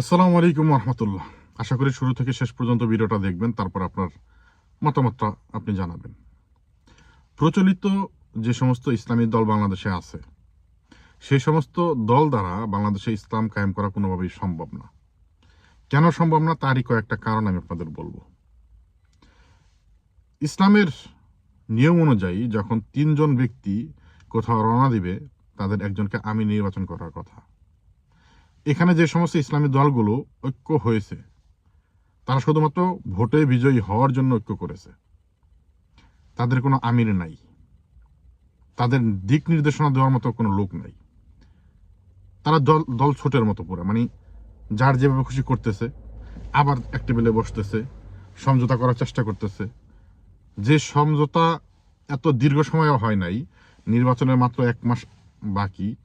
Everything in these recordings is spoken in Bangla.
আসসালামু আলাইকুম রহমতুল্লাহ আশা করি শুরু থেকে শেষ পর্যন্ত ভিডিওটা দেখবেন, তারপর আপনার মতামতটা আপনি জানাবেন। প্রচলিত যে সমস্ত ইসলামী দল বাংলাদেশে আছে, সেই সমস্ত দল দ্বারা বাংলাদেশে ইসলাম কায়েম করা কোনোভাবেই সম্ভব না। কেন সম্ভব না, তারই কয়েকটা কারণ আমি আপনাদের বলব। ইসলামের নিয়ম অনুযায়ী যখন তিনজন ব্যক্তি কোথাও রওনা দিবে, তাদের একজনকে আমি নির্বাচন করার কথা। এখানে যে সমস্ত ইসলামী দলগুলো ঐক্য হয়েছে, তারা শুধুমাত্র ভোটে বিজয়ী হওয়ার জন্য ঐক্য করেছে। তাদের কোনো আমির নাই। তাদের দিক নির্দেশনা দেওয়ার মতো কোনো লোক নাই। তারা দল দল ছোটের মতো পুরো মানে যার যেভাবে খুশি করতেছে, আবার এক টেবিলে বসতেছে, সমঝোতা করার চেষ্টা করতেছে। যে সমঝোতা এত দীর্ঘ সময়ও হয় নাই, নির্বাচনের মাত্র এক মাস বাকি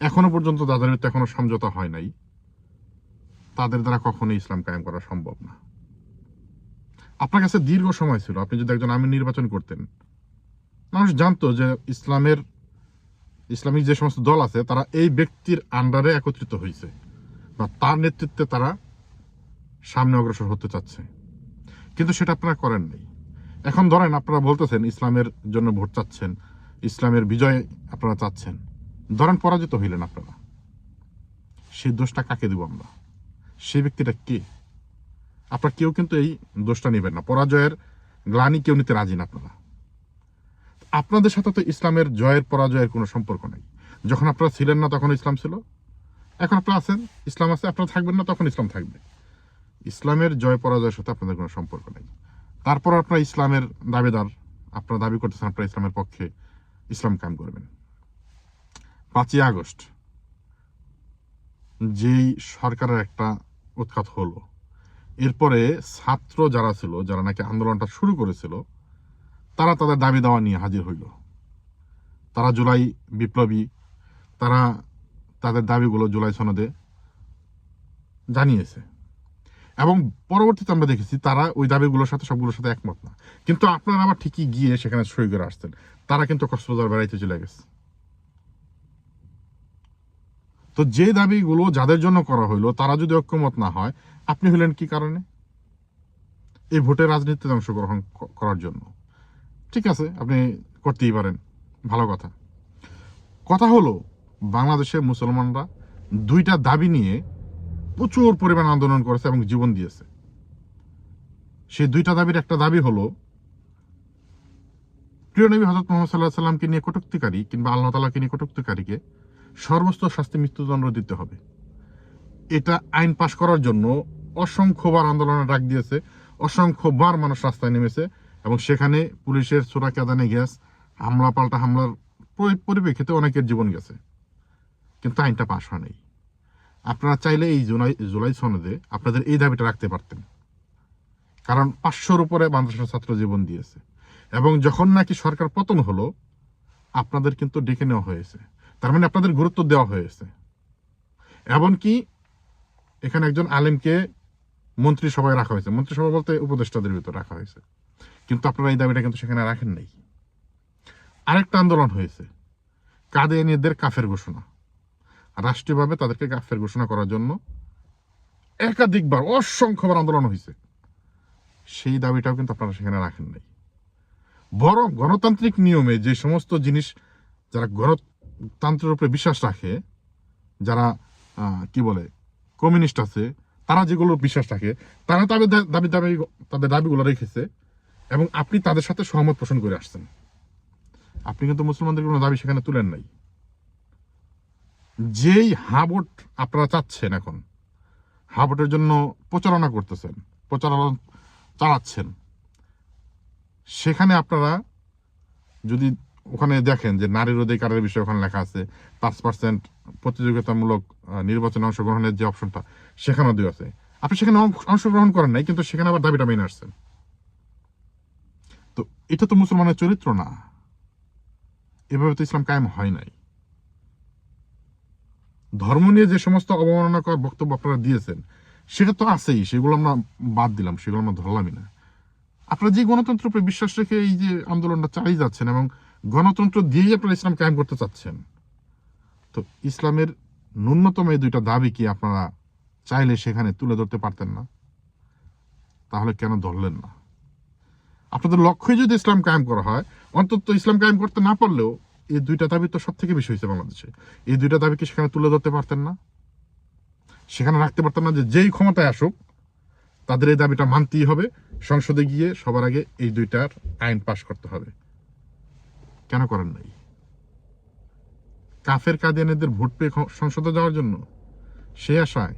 এখনও পর্যন্ত তাদের ভিতরে এখনও সমঝোতা হয় নাই। তাদের দ্বারা কখনোই ইসলাম কায়েম করা সম্ভব না। আপনার কাছে দীর্ঘ সময় ছিল। আপনি যদি একজন আমির নির্বাচন করতেন, মানুষ জানতো যে ইসলামের, ইসলামিক যে সমস্ত দল আছে, তারা এই ব্যক্তির আন্ডারে একত্রিত হয়েছে বা তার নেতৃত্বে তারা সামনে অগ্রসর হতে চাচ্ছে। কিন্তু সেটা আপনারা করেন নাই। এখন ধরেন আপনারা বলতেছেন, ইসলামের জন্য ভোট চাচ্ছেন, ইসলামের বিজয় আপনারা চাচ্ছেন। ধরেন পরাজিত হইলেন আপনারা। সেই দোষটা কাকে দিব আমরা? সেই ব্যক্তিটা কে? আপনারা কেউ কিন্তু এই দোষটা নেবেন না। পরাজয়ের গ্লানি কেউ নিতে রাজি না আপনারা। আপনাদের সাথে তো ইসলামের জয়ের, পরাজয়ের কোনো সম্পর্ক নেই। যখন আপনারা ছিলেন না তখন ইসলাম ছিল। এখন আপনারা আছেন, ইসলাম আছে, আপনারা থাকবেন না তখন ইসলাম থাকবে। ইসলামের জয়, পরাজয়ের সাথে আপনাদের কোনো সম্পর্ক নেই। তারপর আপনারা ইসলামের দাবিদার, আপনারা দাবি করতেছেন আপনারা ইসলামের পক্ষে ইসলাম কাম করবেন। পাঁচই আগস্ট, যেই সরকারের একটা উৎখাত হলো। এরপরে ছাত্র যারা ছিল, যারা নাকি আন্দোলনটা শুরু করেছিল, তারা তাদের দাবি দাওয়া নিয়ে হাজির হইল। তারা জুলাই বিপ্লবী, তারা তাদের দাবিগুলো জুলাই সনদে জানিয়েছে। এবং পরবর্তীতে আমরা দেখেছি, তারা ওই দাবিগুলোর সাথে সবগুলোর সাথে একমত না। কিন্তু আপনারা আবার ঠিকই গিয়ে সেখানে সই করে আসছেন। তারা কিন্তু কক্সবাজার বেড়াইতে চলে গেছে। তো যে দাবিগুলো যাদের জন্য করা হইল, তারা যদি ঐক্যমত না হয়, আপনি হলেন কি কারণে? এই ভোটের রাজনীতিতে অংশগ্রহণ করার জন্য। ঠিক আছে, আপনি করতেই পারেন। ভালো কথা। কথা হলো বাংলাদেশের মুসলমানরা দুইটা দাবি নিয়ে প্রচুর পরিমাণ আন্দোলন করেছে এবং জীবন দিয়েছে। সেই দুইটা দাবির একটা দাবি হলো, প্রিয় নবী হজরত মোহাম্মদ সাল্লাহ সাল্লামকে নিয়ে কটুক্তিকারী কিংবা আল্লাহ তালাকে নিয়ে কটুক্তিকারীকে সর্বোচ্চ শাস্তি মৃত্যুদণ্ড দিতে হবে। এটা আইন পাশ করার জন্য অসংখ্যবার আন্দোলনে ডাক দিয়েছে, অসংখ্যবার মানুষ রাস্তায় নেমেছে এবং সেখানে পুলিশের চোরা কেদানে গ্যাস, হামলা, পাল্টা হামলার পরি- পরিপ্রেক্ষিতে অনেকের জীবন গেছে। কিন্তু আইনটা পাশ হয়নি। আপনারা চাইলে এই জুলাই জুলাই সনদে আপনাদের এই দাবিটা রাখতে পারতেন। কারণ পাঁচশোর উপরে বাংলাদেশের ছাত্র জীবন দিয়েছে। এবং যখন নাকি সরকার পতন হলো, আপনাদের কিন্তু ডেকে নেওয়া হয়েছে। তার মানে আপনাদের গুরুত্ব দেওয়া হয়েছে। এমনকি এখানে একজন আলেমকে মন্ত্রিসভায় রাখা হয়েছে। মন্ত্রিসভা বলতে উপদেষ্টাদের ভিতর রাখা হয়েছে। কিন্তু আপনারা এই দাবিটা কিন্তু সেখানে রাখেন নাই। আরেকটা আন্দোলন হয়েছে কাদিয়ানিদের কাফের ঘোষণা। রাষ্ট্রীয়ভাবে তাদেরকে কাফের ঘোষণা করার জন্য একাধিকবার অসংখ্যবার আন্দোলন হয়েছে। সেই দাবিটাও কিন্তু আপনারা সেখানে রাখেন নাই। বরং গণতান্ত্রিক নিয়মে যে সমস্ত জিনিস যারা গণতন্ত্রের উপরে বিশ্বাস রাখে, যারা কি বলে কমিউনিস্ট আছে, তারা যেগুলো বিশ্বাস রাখে, তারা তাদের দাবি দাবি, তাদের দাবিগুলো রেখেছে এবং আপনি তাদের সাথে সহমত পোষণ করে আসছেন। আপনি কিন্তু মুসলমানদের কোনো দাবি সেখানে তুলেন নাই। যেই হাবট আপনারা চাচ্ছেন এখন হাবটের জন্য প্রচারণা করতেছেন, প্রচারণা চালাচ্ছেন, সেখানে আপনারা যদি ওখানে দেখেন যে নারীর অধিকারের বিষয়ে ওখানে লেখা আছে, পাঁচ পার্সেন্ট প্রতিযোগিতামূলক নির্বাচনে অংশগ্রহণের যে অপশনটা সেখানেও দেওয়া আছে। আপনি সেখানে অংশগ্রহণ করেন নাই, কিন্তু সেখানে আবার দাবিটা মেনে আসছেন। তো এটা তো মুসলমানের চরিত্র না। এভাবে তো ইসলাম কায়েম হয় নাই। ধর্ম নিয়ে যে সমস্ত অবমাননাকর বক্তব্য আপনারা দিয়েছেন, সেটা তো আছেই, সেগুলো আমরা বাদ দিলাম, সেগুলো আমরা ধরলামই না। আপনারা যে গণতন্ত্রের উপরে বিশ্বাস রেখে এই যে আন্দোলনটা চালিয়ে যাচ্ছেন এবং গণতন্ত্র দিয়েই আপনারা ইসলাম কায়েম করতে চাচ্ছেন। তো ইসলামের ন্যূনতম এই দুইটা দাবি কি আপনারা চাইলে সেখানে তুলে ধরতে পারতেন না? তাহলে কেন ধরলেন না? আপনাদের লক্ষ্যই যদি ইসলাম কায়েম করা হয়, অন্তত ইসলাম কায়েম করতে না পারলেও এই দুইটা দাবি তো সব থেকে বেশি হয়েছে বাংলাদেশে। এই দুইটা দাবিকে সেখানে তুলে ধরতে পারতেন না? সেখানে রাখতে পারতেন না যে যেই ক্ষমতায় আসুক, তাদের এই দাবিটা মানতেই হবে। সংসদে গিয়ে সবার আগে এই দুইটার আইন পাশ করতে হবে। কেন করেন নাই? কাফের কাদিয়ানিদের ভোট পেয়ে সংসদে যাওয়ার জন্য সে আশায়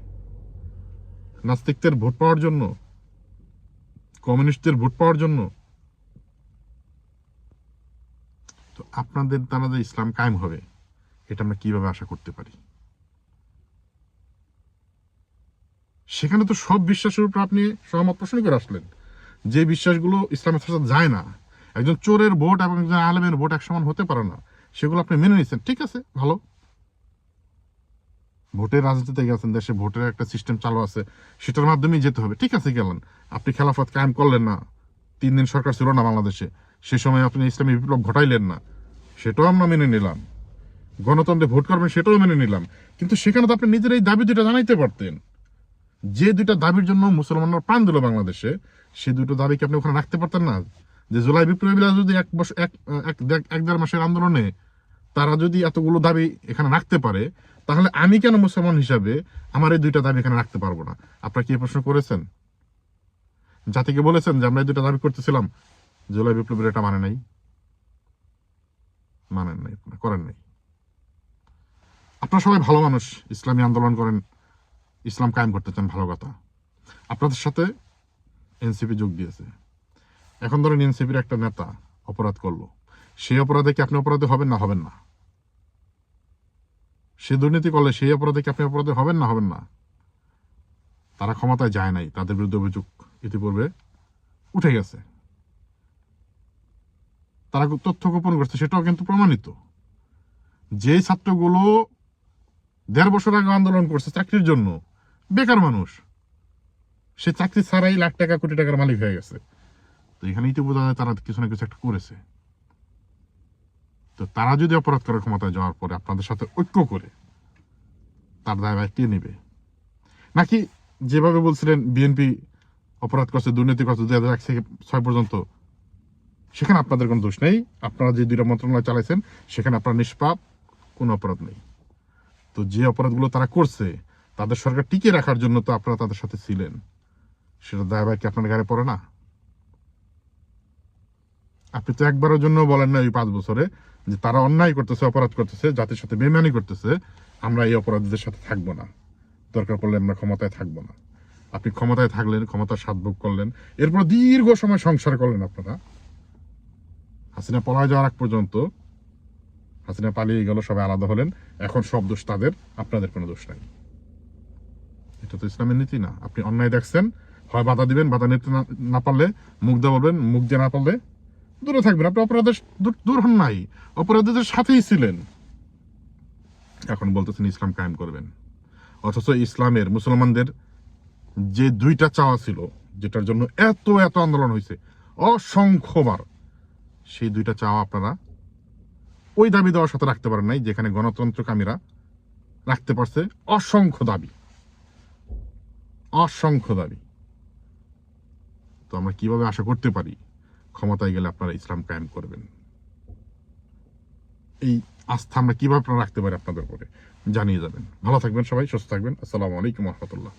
নাস্তিকদের ভোট পাওয়ার জন্য, কমিউনিস্টদের ভোট পাওয়ার জন্য, তো আপনাদের দ্বারা যে ইসলাম কায়েম হবে, এটা আমরা কীভাবে আশা করতে পারি? সেখানে তো সব বিশ্বাসের উপর আপনি সহমত পোষণ করে আসলেন। যে বিশ্বাসগুলো ইসলামের সাথে যায় না একজন চোরের ভোট এবং একজন আলেমের ভোট এক সমান হতে পারে না, সেগুলো আপনি মেনে নিচ্ছেন ঠিক আছে? ভালো। ভোটের রাজনীতিতে গেছেন, দেশে ভোটের একটা সিস্টেম চালু আছে, সেটার মাধ্যমেই যেতে হবে, ঠিক আছে গেলেন? আপনি খেলাফত কায়েম করলেন না, তিন দিন সরকার ছিল না বাংলাদেশে, সে সময় আপনি ইসলামী বিপ্লব ঘটাইলেন না, সেটাও আমরা মেনে নিলাম। গণতন্ত্রে ভোট করবেন, সেটাও মেনে নিলাম, কিন্তু সেখানে তো আপনি নিজের এই দাবি দুটা জানাইতে পারতেন। যে দুইটা দাবির জন্য মুসলমানরা প্রাণ দিল বাংলাদেশে, সে দুটো দাবি কি আপনি ওখানে রাখতে পারতেন না? যে জুলাই বিপ্লবীরা যদি এক বছর এক এক দেড়- মাসের আন্দোলনে তারা যদি এতগুলো দাবি এখানে রাখতে পারে, তাহলে আমি কেন মুসলমান হিসাবে আমার এই দুইটা দাবি এখানে রাখতে পারব না? আপনারা কি প্রশ্ন করেছেন? জাতিকে বলেছেন যে আমরা এই দুইটা দাবি করতেছিলাম, জুলাই বিপ্লবীরা এটা মানে নাই। মানেন নাই করেন নাই। আপনারা সবাই ভালো মানুষ, ইসলামী আন্দোলন করেন, ইসলাম কায়েম করতে চান, ভালো কথা। আপনাদের সাথে এনসিপি যোগ দিয়েছে। এখন ধরেন এনসিপির একটা নেতা অপরাধ করল। সেই অপরাধে কি আপনি অপরাধী হবেন না হবেন না? সে দুর্নীতি করলে সেই অপরাধে কি আপনি অপরাধী হবেন না হবেন না? তারা ক্ষমতায় যায় নাই, তাদের বিরুদ্ধে অভিযোগ ইতিপূর্বে উঠে গেছে। তারা তথ্য গোপন করছে, সেটাও কিন্তু প্রমাণিত। যে ছাত্রগুলো দেড় বছর আগে আন্দোলন করছে চাকরির জন্য, বেকার মানুষ, সে চাকরি ছাড়াই লাখ টাকা, কোটি টাকার মালিক হয়ে গেছে। তো এখানেই তো বোঝা যায় তারা কিছু না কিছু একটা করেছে। তো তারা যদি অপরাধ করার ক্ষমতায় যাওয়ার পরে আপনাদের সাথে ঐক্য করে, তার দায় কে নেবে? নাকি যেভাবে বলছিলেন, বিএনপি অপরাধ করছে, দুর্নীতি করছে, দুই হাজার এক থেকে ছয় পর্যন্ত, সেখানে আপনাদের কোনো দোষ নেই। আপনারা যে দুইটা মন্ত্রণালয় চালাইছেন, সেখানে আপনার নিষ্পাপ, কোনো অপরাধ নেই। তো যে অপরাধগুলো তারা করছে, তাদের সরকার টিকে রাখার জন্য তো আপনারা তাদের সাথে ছিলেন। সেটা দায়ভার কি আপনার গাড়ি পড়ে না? আপনি তো একবারের জন্য বলেন না এই পাঁচ বছরে যে তারা অন্যায় করতেছে, অপরাধ করতেছে, জাতির সাথে বেমানি করতেছে, আমরা এই অপরাধীদের সাথে থাকব না। দরকার পড়লে আমরা ক্ষমতায় থাকব না। আপনি ক্ষমতায় থাকলেন, ক্ষমতার সাধভোগ করলেন এরপর দীর্ঘ সময় সংসার করলেন আপনারা। হাসিনা পলায় যাওয়ার আগ পর্যন্ত হাসিনা পালিয়ে গেল, সবাই আলাদা হলেন। এখন সব দোষ তাদের, আপনাদের কোনো দোষ নাই। এটা তো ইসলামের নীতি না। আপনি অন্যায় দেখছেন, হয় বাধা দিবেন, বাধা নিতে না পারলে মুখ দিয়ে বলবেন, মুখ দিয়ে না পারলে দূরে থাকবেন। আপনি অপরাধের দূর- হন নাই। অপরাধীদের সাথেই ছিলেন। এখন বলতেছেন ইসলাম কায়েম করবেন। অথচ ইসলামের মুসলমানদের যে দুইটা চাওয়া ছিল, যেটার জন্য এত এত আন্দোলন হয়েছে, অসংখ্যবার সেই দুইটা চাওয়া আপনারা ওই দাবি দেওয়ার সাথে রাখতে পারেন নাই, যেখানে গণতন্ত্রকামীরা রাখতে পারছে অসংখ্য দাবি। অসংখ্য দাবি। তো আমরা কীভাবে আশা করতে পারি? ক্ষমতায় গেলে আপনারা ইসলাম কায়েম করবেন। এই আস্থা আমরা কীভাবে আপনারা রাখতে পারি আপনাদের উপরে? জানিয়ে যাবেন। ভালো থাকবেন সবাই, সুস্থ থাকবেন। আসসালামু আলাইকুম রহমতুল্লাহ।